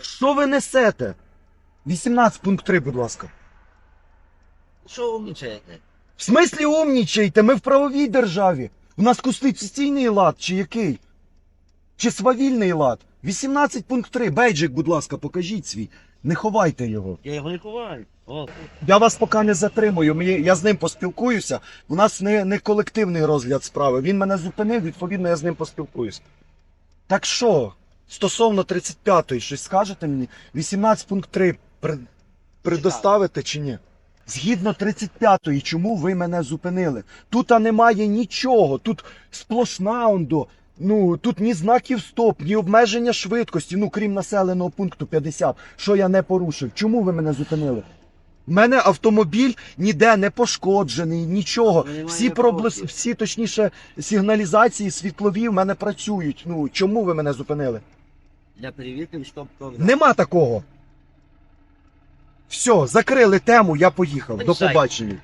Що ви несете? 18 пункт 3, будь ласка. Що умнічаєте? В смислі умнічаєте? Ми в правовій державі. У нас конституційний лад чи який? Чи свавільний лад? 18 пункт 3. Бейджик, будь ласка, покажіть свій. Не ховайте його. Я його не ховаю. О, Я вас поки не затримую. Мені- Я з ним поспілкуюся. У нас не, не колективний розгляд справи. Він мене зупинив, відповідно, я з ним поспілкуюся. Так що, стосовно 35-ї, щось скажете мені? 18 пункт 3 при, предоставите чи ні? Згідно 35-ї, чому ви мене зупинили? Тут немає нічого. Тут сплошна ондо. Ну, тут ні знаків стоп, ні обмеження швидкості, ну крім населеного пункту 50, що я не порушив. Чому ви мене зупинили? У мене автомобіль ніде не пошкоджений, нічого. Немає Всі проблес... всі точніше сигналізації світлові в мене працюють. Ну чому ви мене зупинили? Для перевірки програм. Нема такого. Все, закрили тему, я поїхав. До побачення.